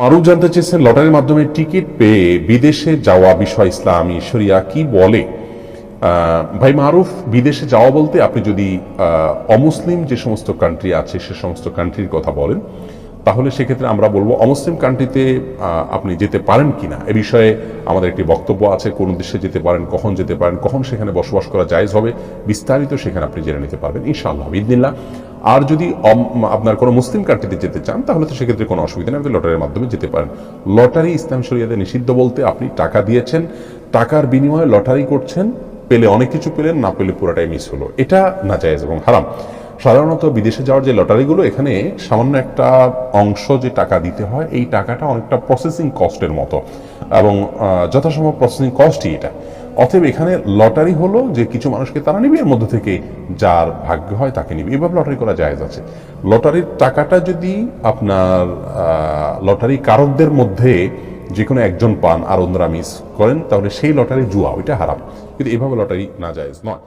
মারুফ জানতে চেয়েছেন, লটারির মাধ্যমে টিকিট পেয়ে বিদেশে যাওয়া বিষয় ইসলামী শরিয়া কি বলে? ভাই মারুফ, বিদেশে যাওয়া বলতে আপনি যদি অমুসলিম যে সমস্ত কান্ট্রি আছে, সে সমস্ত কান্ট্রির কথা বলেন, তাহলে সেক্ষেত্রে আমরা বলব অমুসলিম কান্ট্রিতে আপনি যেতে পারেন কিনা? এ বিষয়ে আমাদের একটি বক্তব্য আছে, কোন দেশে যেতে পারেন, কখন যেতে পারেন, কখন সেখানে বসবাস করা জায়েজ হবে, বিস্তারিত সেখানে আপনি জেনে নিতে পারবেন, ইনশাআল্লাহ ইদিল্লাহ আর যদি আপনার কোনো মুসলিম কান্ট্রিতে যেতে চান, তাহলে তো সেক্ষেত্রে কোনো অসুবিধা নেই, আপনি লটারির মাধ্যমে যেতে পারেন। লটারি ইসলাম শরিয়াতে নিষিদ্ধ বলতে আপনি টাকা দিয়েছেন, টাকার বিনিময়ে লটারি করছেন, পেলে অনেক কিছু পেলেন, না পেলে পুরোটাই মিস হলো। এটা না জায়েজ এবং হারাম। সাধারণত বিদেশে যাওয়ার যে লটারিগুলো, এখানে সামান্য একটা অংশ যে টাকা দিতে হয়, এই টাকাটা অনেকটা প্রসেসিং কস্টের মতো। এবং যথাসম্ভব প্রসেসিং কস্টই এটা। অতএব এখানে লটারি হলো যে কিছু মানুষকে তারা নিবে, এর মধ্যে থেকে যার ভাগ্য হয় তাকে নিবে। এভাবে লটারি করা জায়েজ আছে। লটারির টাকাটা যদি আপনার লটারি কারকদের মধ্যে যে কোনো একজন পান আর অন্যরা মিস করেন, তাহলে সেই লটারি জুয়া ওইটা হারাম। কিন্তু এভাবে লটারি না জায়েজ নয়।